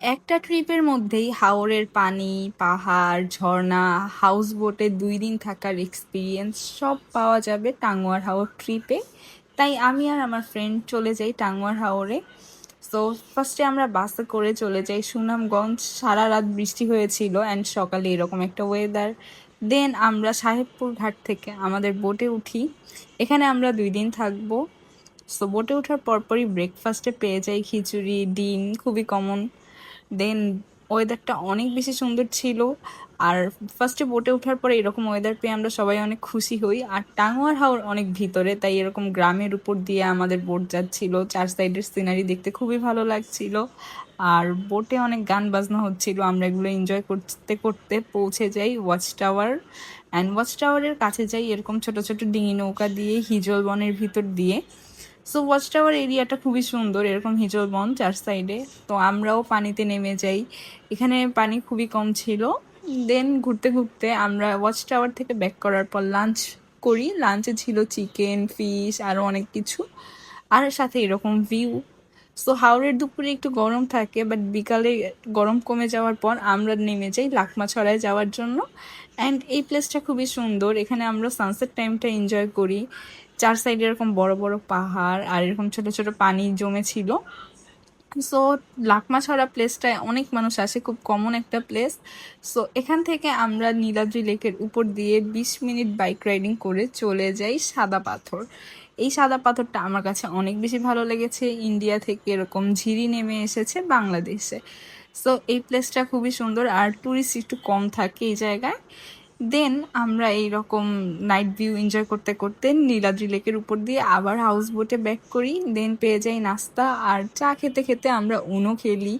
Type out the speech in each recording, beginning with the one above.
একটা ট্রিপের মধ্যেই হাওরের পানি, পাহাড়, ঝর্ণা হাউস বোটে দুই দিন থাকার এক্সপিরিয়েন্স সব পাওয়া যাবে টাঙ্গুয়ার হাওর ট্রিপে। তাই আমি আর আমার ফ্রেন্ড চলে যাই টাঙ্গুয়ার হাওরে। সো ফার্স্টে আমরা বাসে করে চলে যাই সুনামগঞ্জ। সারা রাত বৃষ্টি হয়েছিল অ্যান্ড সকালে এরকম একটা ওয়েদার দেন আমরা সাহেবপুর ঘাট থেকে আমাদের বোটে উঠি। এখানে আমরা দুই দিন থাকব। সো বোটে ওঠার পরপরই ব্রেকফাস্টে পেয়ে যাই খিচুড়ি, ডিম, খুবই কমন দেন ওয়েদারটা অনেক বেশি সুন্দর ছিল। আর ফার্স্টে বোটে ওঠার পরে এরকম ওয়েদার পেয়ে আমরা সবাই অনেক খুশি হই। আর টাঙ্গুয়ার হাওর অনেক ভিতরে, তাই এরকম গ্রামের উপর দিয়ে আমাদের বোট যাচ্ছিল। চার সাইডের সিনারি দেখতে খুবই ভালো লাগছিল। আর বোটে অনেক গান বাজনা হচ্ছিল। আমরা এগুলো এনজয় করতে করতে পৌঁছে যাই ওয়াচ টাওয়ার অ্যান্ড ওয়াচ টাওয়ারের কাছে যাই এরকম ছোট ছোট ডিঙি নৌকা দিয়ে, হিজল বনের ভিতর দিয়ে। সো ওয়াচ টাওয়ার এরিয়াটা খুবই সুন্দর, এরকম হিজল বন চার সাইডে তো আমরাও পানিতে নেমে যাই। এখানে পানি খুবই কম ছিল। দেন ঘুরতে ঘুরতে আমরা ওয়াচ টাওয়ার থেকে ব্যাক করার পর লাঞ্চ করি। লাঞ্চে ছিল চিকেন ফিশ আরও অনেক কিছু। আর সাথে এরকম ভিউ সো হাওড়ের দুপুরে একটু গরম থাকে বাট বিকালে গরম কমে যাওয়ার পর আমরা নেমে যাই লাকমাছড়ায় যাওয়ার জন্য। অ্যান্ড এই প্লেসটা খুবই সুন্দর। এখানে আমরা সানসেট টাইমটা এনজয় করি। চার সাইডে এরকম বড় বড় পাহাড় আর এরকম ছোট ছোট পানি জমে ছিল সো লাকমাছড়া প্লেসটায় অনেক মানুষ আসে, খুব কমন একটা প্লেস সো এখান থেকে আমরা নীলাদ্রি লেকের উপর দিয়ে বিশ মিনিট বাইক রাইডিং করে চলে যাই সাদা পাথর। এই সাদা পাথরটা আমার কাছে অনেক বেশি ভালো লেগেছে। ইন্ডিয়া থেকে এরকম ঝিরি নেমে এসেছে বাংলাদেশে। সো এই প্লেসটা খুবই সুন্দর আর ট্যুরিস্ট একটু কম থাকে এই জায়গায়। দেন আমরা এই রকম নাইট ভিউ এনজয় করতে করতে নীলাদ্রি লেকের উপর দিয়ে আবার হাউস বোটে ব্যাক করি। দেন পেয়ে যাই নাস্তা আর চা খেতে খেতে আমরা উনো খেলি।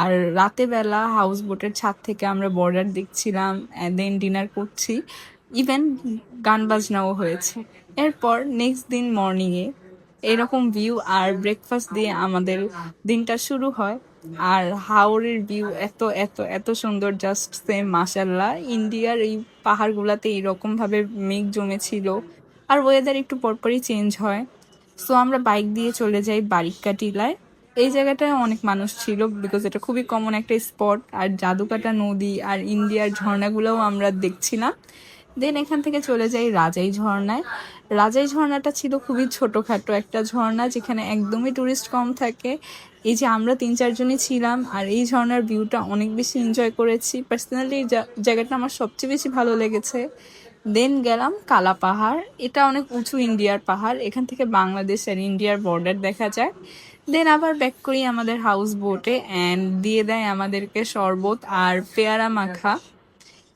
আর রাতে বেলা হাউস বোটের ছাদ থেকে আমরা বর্ডার দেখছিলাম দেন ডিনার করছি। ইভেন গান বাজনাও হয়েছে। এরপর নেক্সট দিন মর্নিংয়ে এরকম ভিউ আর ব্রেকফাস্ট দিয়ে আমাদের দিনটা শুরু হয়। আর হাওড়ের ভিউ এত এত এত সুন্দর জাস্ট সেম মাসাল্লাহ ইন্ডিয়ার এই পাহাড়গুলোতে এইরকমভাবে মেঘ জমেছিল আর ওয়েদার একটু পরপরই চেঞ্জ হয়। সো আমরা বাইক দিয়ে চলে যাই বারিক্কা টিলায় এই জায়গাটায় অনেক মানুষ ছিল বিকজ এটা খুবই কমন একটা স্পট আর জাদুকাটা নদী আর ইন্ডিয়ার ঝর্ণাগুলোও আমরা দেখছিলাম দেন এখান থেকে চলে যাই রাজাই ঝর্ণায়। রাজাই ঝর্ণাটা ছিল খুবই ছোটোখাটো একটা ঝর্ণা যেখানে একদমই টুরিস্ট কম থাকে। এই যে আমরা তিন চারজনই ছিলাম আর এই ঝর্ণার ভিউটা অনেক বেশি এনজয় করেছি। পার্সোনালি জায়গাটা আমার সবচেয়ে বেশি ভালো লেগেছে। দেন গেলাম কালা পাহাড়। এটা অনেক উঁচু ইন্ডিয়ার পাহাড়। এখান থেকে বাংলাদেশ আর ইন্ডিয়ার বর্ডার দেখা যায় দেন আবার ব্যাক করি আমাদের হাউস বোটে অ্যান্ড দিয়ে দেয় আমাদেরকে শরবত আর পেয়ারা মাখা।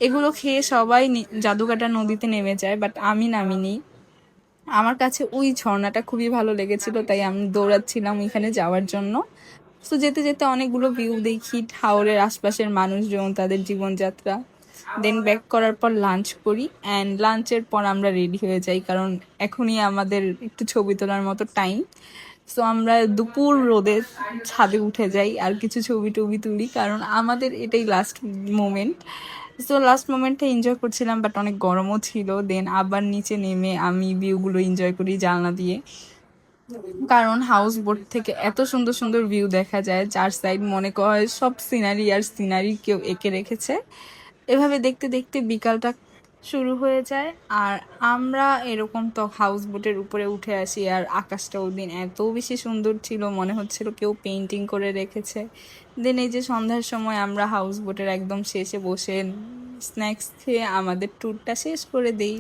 এগুলো খেয়ে সবাই জাদুকাটা নদীতে নেমে যায় বাট আমি নামিনি। আমার কাছে ওই ঝর্ণাটা খুবই ভালো লেগেছিল, তাই আমি দৌড়াচ্ছিলাম ওইখানে যাওয়ার জন্য। তো যেতে যেতে অনেকগুলো ভিউ দেখি হাওড়ের আশপাশের মানুষজন, তাদের জীবনযাত্রা। দেন ব্যাক করার পর লাঞ্চ করি অ্যান্ড লাঞ্চের পর আমরা রেডি হয়ে যাই, কারণ এখনই আমাদের একটু ছবি তোলার মতো টাইম সো আমরা দুপুর রোদে ছাদে উঠে যাই, আর কিছু ছবি টবি তুলি, কারণ আমাদের এটাই লাস্ট মোমেন্ট সো লাস্ট মোমেন্টটা এনজয় করছিলাম বাট অনেক গরমও ছিল। দেন আবার নিচে নেমে আমি ভিউগুলো এনজয় করি জানলা দিয়ে। কারণ হাউস বোট থেকে এত সুন্দর সুন্দর ভিউ দেখা যায় চার সাইড মনে হয় সব সিনারি আর সিনারি কেউ এঁকে রেখেছে। এভাবে দেখতে দেখতে বিকালটা শুরু হয়ে যায়। আর আমরা এরকম তো হাউস বোটের উপরে উঠে আসি আর আকাশটা ওই দিন এত বেশি সুন্দর ছিল, মনে হচ্ছিল কেউ পেন্টিং করে রেখেছে। দেন এই যে সন্ধ্যার সময় আমরা হাউস বোটের একদম শেষে বসে স্ন্যাক্স খেয়ে আমাদের ট্যুরটা শেষ করে দিই।